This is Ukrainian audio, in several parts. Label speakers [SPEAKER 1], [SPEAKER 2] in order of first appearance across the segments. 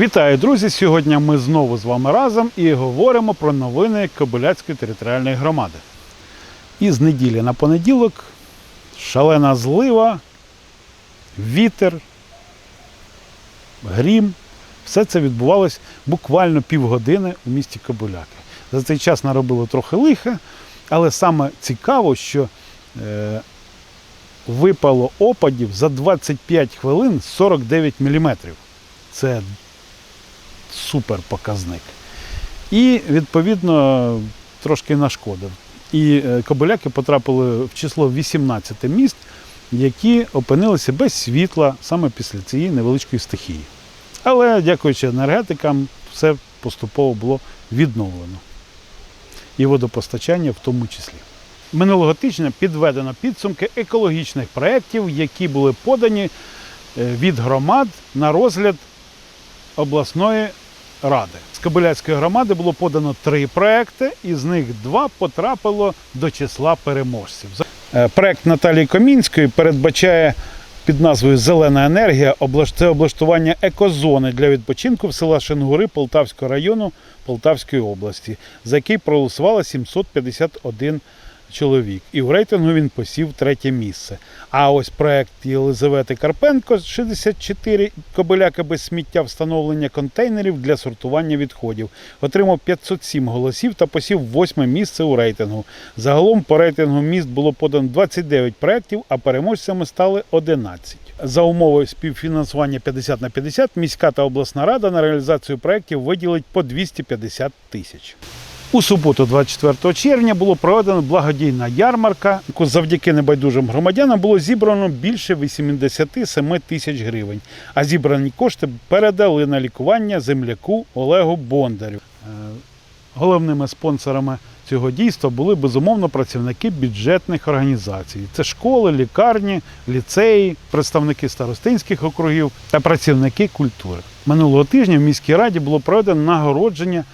[SPEAKER 1] Вітаю, друзі! Сьогодні ми знову з вами разом і говоримо про новини Кобиляцької територіальної громади. І з неділі на понеділок шалена злива, вітер, грім. Все це відбувалось буквально півгодини у місті Кобиляки. За цей час наробило трохи лиха, але саме цікаво, що е, випало опадів за 25 хвилин 49 мм. Це супер показник. І, відповідно, трошки нашкодив. І е, Кобиляки потрапили в число 18 міст, які опинилися без світла саме після цієї невеличкої стихії. Але, дякуючи енергетикам, все поступово було відновлено. І водопостачання в тому числі. Минулого тижня підведено підсумки екологічних проєктів, які були подані е, від громад на розгляд обласної ради. З Кобиляцької громади було подано три проекти, із них два потрапило до числа переможців. Е, Проект Наталії Комінської передбачає під назвою Зелена енергія це облаштування екозони для відпочинку в села Шенгури Полтавського району Полтавської області, за який проголосувало 751 чоловік. І в рейтингу він посів третє місце. А ось проект Єлизавети Карпенко 64 кобиляки без сміття встановлення контейнерів для сортування відходів. Отримав 507 голосів та посів восьме місце у рейтингу. Загалом по рейтингу міст було подано 29 проєктів, а переможцями стали 11. За умовою співфінансування 50 на 50 міська та обласна рада на реалізацію проєктів виділить по 250 тисяч. У суботу, 24 червня, було проведено благодійна ярмарка, яку завдяки небайдужим громадянам було зібрано більше 87 тисяч гривень. А зібрані кошти передали на лікування земляку Олегу Бондарю. Е, Головними спонсорами цього дійства були безумовно працівники бюджетних організацій. Це школи, лікарні, ліцеї, представники старостинських округів та працівники культури. Минулого тижня в міській раді було проведено нагородження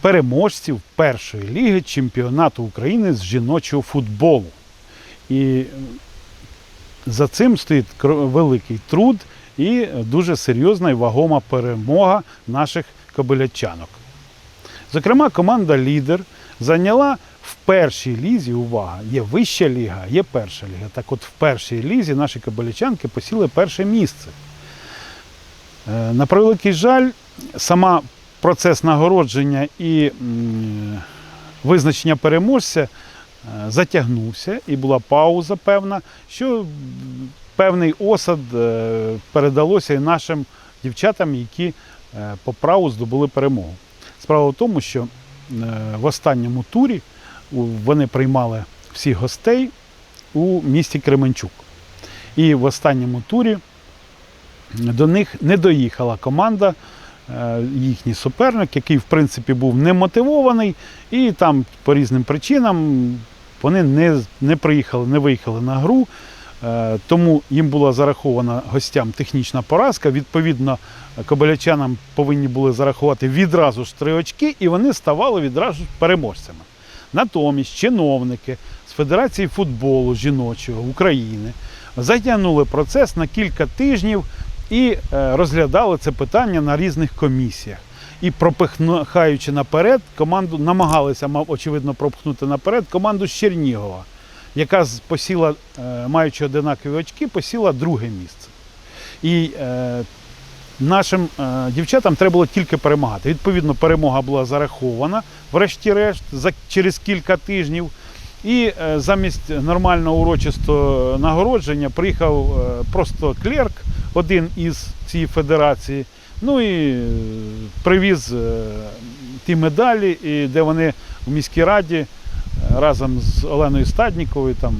[SPEAKER 1] переможців першої ліги чемпіонату України з жіночого футболу. І е, за цим стоїть великий труд і дуже серйозна і вагома перемога наших кобилячанок. Зокрема, команда Лідер зайняла в першій лізі, увага, є вища ліга, є перша ліга. Так от в першій лізі наші кобилячанки посіли перше місце. Е, На превеликий жаль, сама процес нагородження і визначення переможця е, затягнувся і була пауза певна, що певний осад е, передалося і нашим дівчатам, які е, по праву здобули перемогу. Справа в тому, що в останньому турі вони приймали всіх гостей у місті Кременчук. І в останньому турі до них не доїхала команда, їхній суперник, який в принципі був немотивований, і там по різним причинам вони не, не приїхали, не виїхали на гру. Е, Тому їм була зарахована гостям технічна поразка. Відповідно, кобилячанам повинні були зарахувати відразу ж три очки, і вони ставали відразу переможцями. Натомість чиновники з Федерації футболу жіночого України затягнули процес на кілька тижнів і е, розглядали це питання на різних комісіях. І пропихаючи наперед, команду намагалися, очевидно, пропхнути наперед команду з Чернігова, яка посіла, е, маючи одинакові очки, посіла друге місце. І е, нашим е, дівчатам треба було тільки перемагати. Відповідно, перемога була зарахована, врешті-решт, за, через кілька тижнів. І е, замість нормального урочистого нагородження приїхав е, просто клерк, один із цієї федерації. Ну і е, привіз е, ті медалі, і де вони в міській раді е, разом з Оленою Стадніковою там,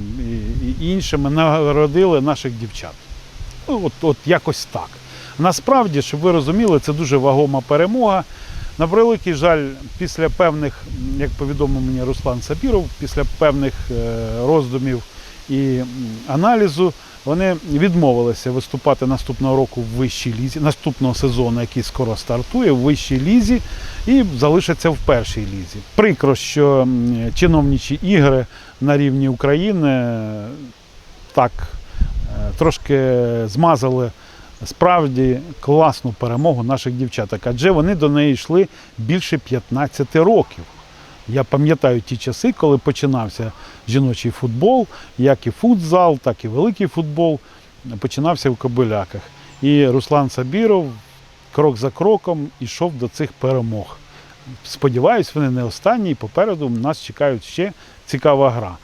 [SPEAKER 1] і, іншими нагородили наших дівчат. Ну, от, от якось так. Насправді, щоб ви розуміли, це дуже вагома перемога. На превеликий жаль, після певних, як повідомив мені Руслан Сапіров, після певних роздумів і аналізу, вони відмовилися виступати наступного року в вищій лізі, наступного сезону, який скоро стартує, в вищій лізі, і залишаться в першій лізі. Прикро, що м, чиновничі ігри на рівні України е, так е, трошки змазали справді класну перемогу наших дівчаток, адже вони до неї йшли більше 15 років. Я пам'ятаю ті часи, коли починався жіночий футбол, як і футзал, так і великий футбол починався в Кобиляках. І Руслан Сабіров крок за кроком йшов до цих перемог. Сподіваюсь, вони не останні, і попереду нас чекають ще цікава гра.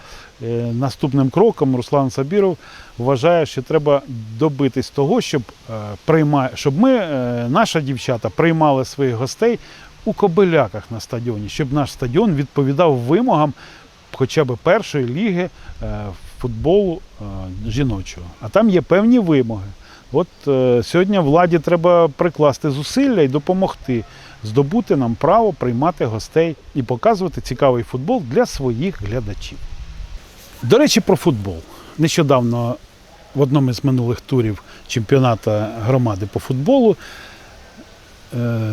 [SPEAKER 1] Е, Наступним кроком Руслан Сабіров вважає, що треба добитись того, щоб, е, прийма... щоб ми, е, наша дівчата, приймали своїх гостей у Кобиляках на стадіоні, щоб наш стадіон відповідав вимогам хоча б першої ліги е, футболу е, жіночого. А там є певні вимоги. От е, сьогодні владі треба прикласти зусилля і допомогти здобути нам право приймати гостей і показувати цікавий футбол для своїх глядачів. До речі, про футбол. Нещодавно в одному із минулих турів чемпіонату громади по футболу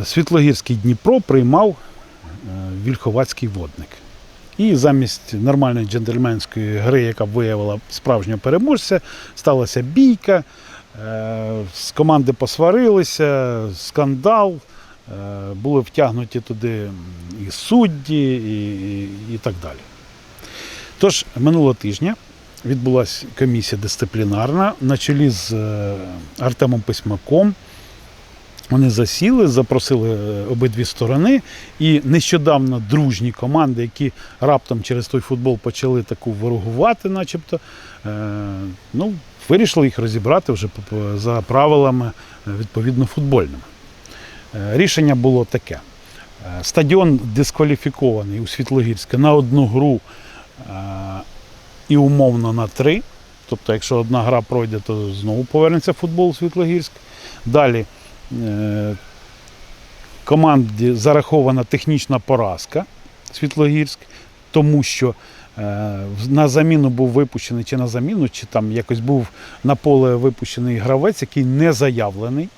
[SPEAKER 1] Світлогірський Дніпро приймав е, Вільховацький водник. І замість нормальної джентльменської гри, яка б виявила справжнього переможця, сталася бійка. Е, З команди посварилися, скандал, е, були втягнуті туди і судді, і, і, і так далі. Тож минулого тижня відбулася комісія дисциплінарна на чолі з е, Артемом Письмаком. Вони засіли, запросили е, обидві сторони, і нещодавно дружні команди, які раптом через той футбол почали таку ворогувати, начебто, е, ну, вирішили їх розібрати вже за правилами е, відповідно футбольними. Рішення було таке: стадіон дискваліфікований у Світлогірська на одну гру і умовно на три. Тобто, якщо одна гра пройде, то знову повернеться футбол у Світлогірськ. Далі команді зарахована технічна поразка Світлогірськ, тому що е, на заміну був випущений, чи на заміну, чи там якось був на поле випущений гравець, який не заявлений.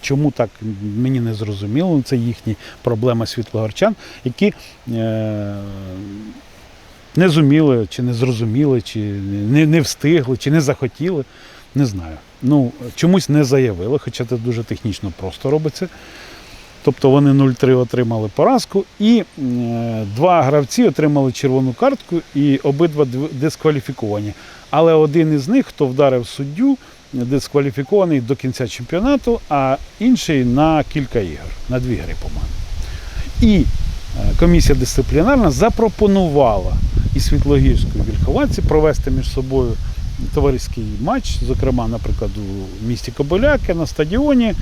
[SPEAKER 1] Чому так мені не зрозуміло, це їхні проблеми світлогорчан, які е, не зуміли, чи не зрозуміли, чи не встигли, чи не захотіли. Не знаю. Ну, чомусь не заявили, хоча це дуже технічно просто робиться. Тобто вони 0-3 отримали поразку, і е, два гравці отримали червону картку, і обидва дискваліфіковані. Але один із них, хто вдарив суддю, дискваліфікований до кінця чемпіонату, а інший на кілька ігор, на дві гри, по-моєму. І е, комісія дисциплінарна запропонувала і Світлогірську, і Вільховатці провести між собою товариський матч, зокрема, наприклад, у місті Кобиляки на стадіоні,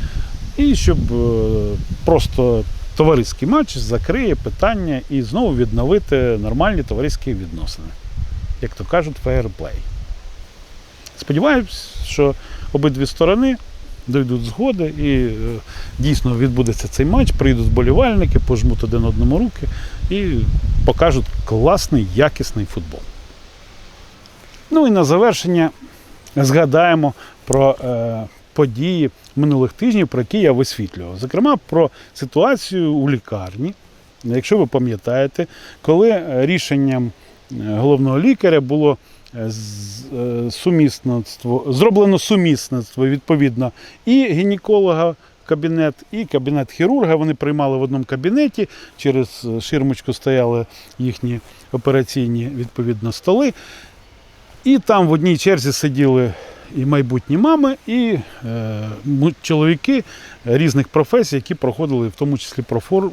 [SPEAKER 1] і щоб е, просто товариський матч закриє питання і знову відновити нормальні товариські відносини. Як то кажуть, фейерплей. Сподіваюсь, що обидві сторони дойдуть згоди і е, дійсно відбудеться цей матч, прийдуть вболівальники, пожмуть один одному руки і покажуть класний, якісний футбол. Ну і на завершення згадаємо про е, події минулих тижнів, про які я висвітлював. Зокрема, про ситуацію у лікарні. Якщо ви пам'ятаєте, коли е, рішенням е, головного лікаря було сумісництво, зроблено сумісництво відповідно і гінеколога кабінет, і кабінет хірурга. Вони приймали в одному кабінеті, через ширмочку стояли їхні операційні відповідно столи. І там в одній черзі сиділи і майбутні мами, і е, чоловіки різних професій, які проходили в тому числі профор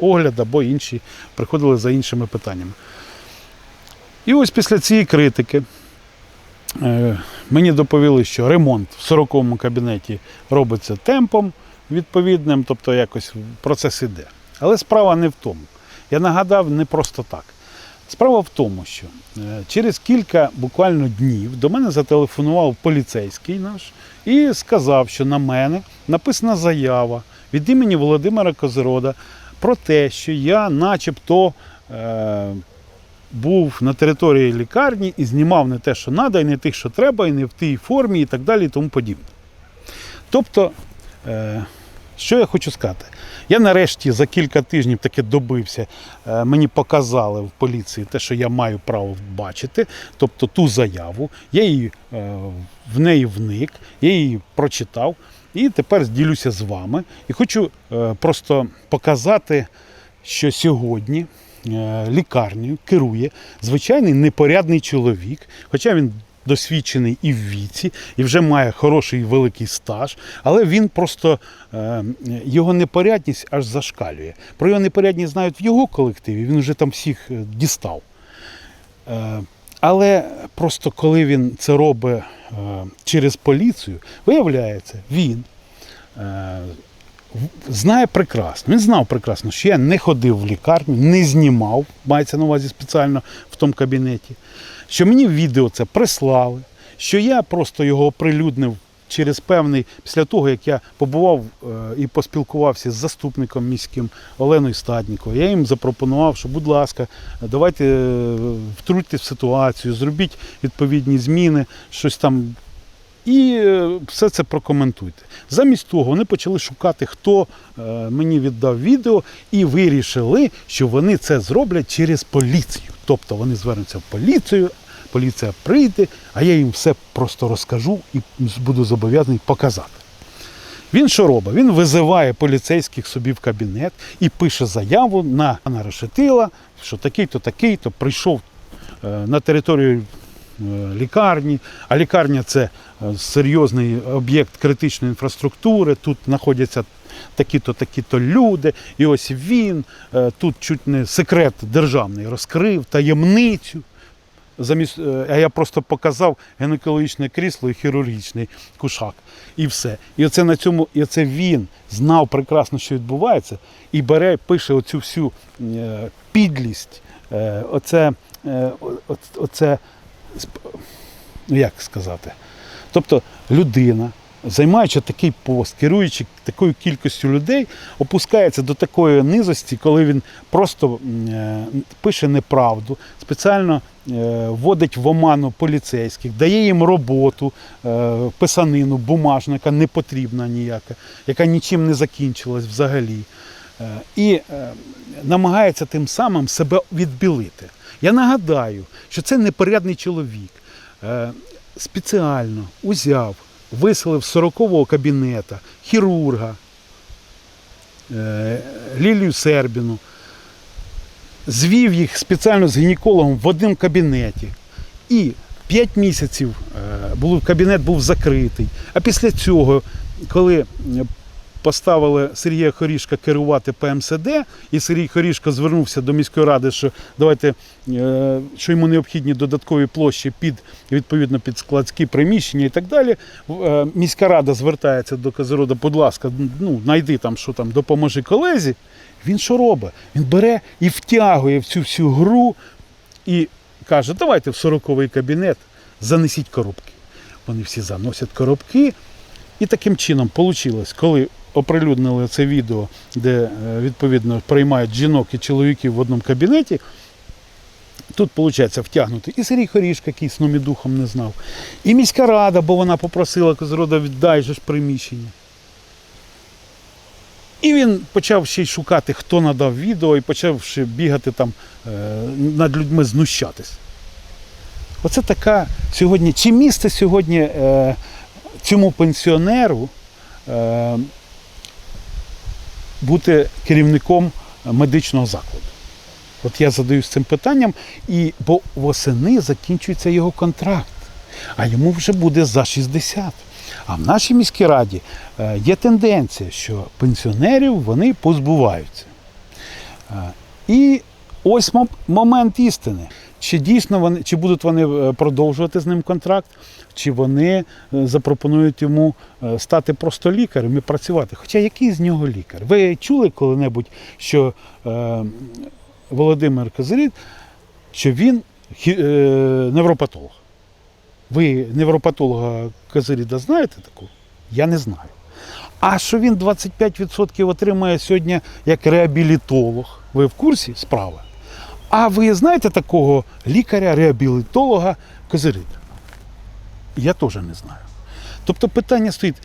[SPEAKER 1] огляд або інші приходили за іншими питаннями. І ось після цієї критики е, мені доповіли, що ремонт в 40-му кабінеті робиться темпом відповідним, тобто якось процес іде. Але справа не в тому. Я нагадав не просто так. Справа в тому, що е, через кілька буквально днів до мене зателефонував поліцейський наш і сказав, що на мене написана заява від імені Володимира Козирода про те, що я начебто е, був на території лікарні і знімав не те, що треба, і не тих, що треба, і не в тій формі, і так далі, і тому подібне. Тобто, е, що я хочу сказати? Я нарешті за кілька тижнів таки добився. Е, Мені показали в поліції те, що я маю право бачити, тобто ту заяву. Я її е, в неї вник, я її прочитав. І тепер ділюся з вами. І хочу е, просто показати, що сьогодні лікарнею керує звичайний непорядний чоловік, хоча він досвідчений і в віці, і вже має хороший великий стаж, але він просто е, його непорядність аж зашкалює. Про його непорядність знають в його колективі, він вже там всіх е, дістав. Е, Але просто коли він це робить через поліцію, виявляється, він знає прекрасно. Він знав прекрасно, що я не ходив в лікарню, не знімав, мається на увазі спеціально в тому кабінеті, що мені відео це прислали, що я просто його оприлюднив через певний, після того, як я побував е, і поспілкувався з заступником міським Оленою Стадніковою, я їм запропонував, що, будь ласка, давайте е, втрутьте в ситуацію, зробіть відповідні зміни, щось там. І е, все це прокоментуйте. Замість того вони почали шукати, хто мені віддав відео, і вирішили, що вони це зроблять через поліцію. Тобто вони звернуться в поліцію, поліція прийде, а я їм все просто розкажу і буду зобов'язаний показати. Він що робить? Він визиває поліцейських собі в кабінет і пише заяву на пана Решетила, що такий-то, такий-то прийшов е, на територію е, лікарні, а лікарня це е, серйозний об'єкт критичної інфраструктури. Тут знаходяться такі-то, такі-то люди. І ось він тут чуть не секрет державний розкрив, таємницю. Замість, е, а я просто показав гінекологічне крісло і хірургічний кушак. І все. І оце на цьому, і оце він знав прекрасно, що відбувається, і бере, пише оцю всю е, підлість, е, оце, оце, ну як сказати. Тобто людина, займаючи такий пост, керуючи такою кількістю людей, опускається до такої низості, коли він просто е, пише неправду, спеціально е, вводить в оману поліцейських, дає їм роботу, е, писанину, бумажника не потрібна ніяка, яка нічим не закінчилась взагалі. І намагається тим самим себе відбілити. Я нагадаю, що це непорядний чоловік. Спеціально узяв, виселив з 40-го кабінета хірурга е, Лілію Сербіну, звів їх спеціально з гінекологом в одному кабінеті. І 5 місяців е, кабінет був закритий. А після цього, коли поставили Сергія Хорішка керувати ПМСД, і Сергій Хорішко звернувся до міської ради, що давайте, е, що йому необхідні додаткові площі під відповідно під складські приміщення і так далі. Е, Міська рада звертається до Козирода, будь ласка, ну знайди там, що там, допоможи колезі. Він що робить? Він бере і втягує в цю всю гру і каже, давайте в 40-й кабінет занесіть коробки. Вони всі заносять коробки. І таким чином вийшло, коли оприлюднили це відео, де е, відповідно приймають жінок і чоловіків в одному кабінеті. Тут, виходить, втягнути і Сергій Хорішка, який сном і духом не знав, і міська рада, бо вона попросила Козирода, віддай же ж приміщення. І він почав ще й шукати, хто надав відео, і почав ще бігати там е, над людьми знущатись. Оце така сьогодні. Чи місце сьогодні е, цьому пенсіонеру е, бути керівником медичного закладу? От я задаюсь цим питанням, і, бо восени закінчується його контракт, а йому вже буде за 60. А в нашій міській раді е, є тенденція, що пенсіонерів вони позбуваються. Е, І ось момент істини. Чи дійсно вони, чи будуть вони е, продовжувати з ним контракт, чи вони е, запропонують йому е, стати просто лікарем і працювати. Хоча який з нього лікар? Ви чули коли-небудь, що е, Володимир Козиріт, що він е, невропатолог? Ви невропатолога Козиріда знаєте таку? Я не знаю. А що він 25% отримує сьогодні як реабілітолог? Ви в курсі справи? А ви знаєте такого лікаря-реабілітолога Козирида? Я теж не знаю. Тобто питання стоїть,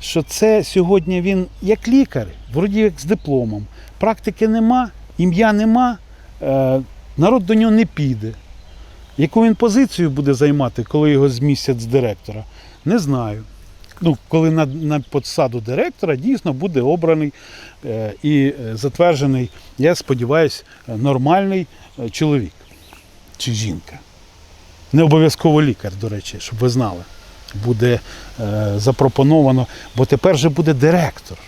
[SPEAKER 1] що це сьогодні він як лікар, вроді як з дипломом. Практики нема, ім'я нема, е, народ до нього не піде. Яку він позицію буде займати, коли його змістять з директора, не знаю. ну, коли на, на посаду директора дійсно буде обраний е, і е, затверджений, я сподіваюся, нормальний е, чоловік чи жінка. Не обов'язково лікар, до речі, щоб ви знали. Буде е, запропоновано, бо тепер же буде директор.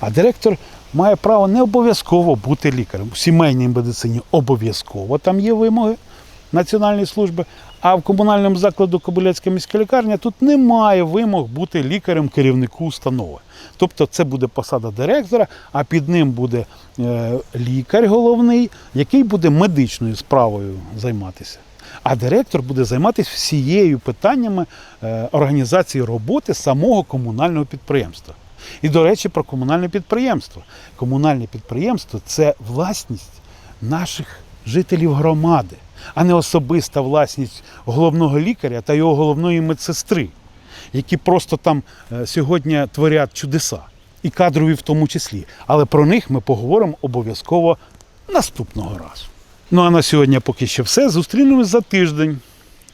[SPEAKER 1] А директор має право не обов'язково бути лікарем. У сімейній медицині обов'язково там є вимоги Національної служби, а в комунальному закладу Кобиляцька міська лікарня тут немає вимог бути лікарем керівнику установи. Тобто це буде посада директора, а під ним буде е, лікар головний, який буде медичною справою займатися. А директор буде займатися всією питаннями е, організації роботи самого комунального підприємства. І, до речі, про комунальне підприємство. Комунальне підприємство це власність наших жителів громади, а не особиста власність головного лікаря та його головної медсестри, які просто там е, сьогодні творять чудеса, і кадрові в тому числі. Але про них ми поговоримо обов'язково наступного разу. Ну а на сьогодні поки що все. Зустрінемось за тиждень.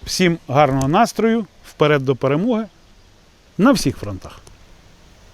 [SPEAKER 1] Всім гарного настрою, вперед до перемоги на всіх фронтах.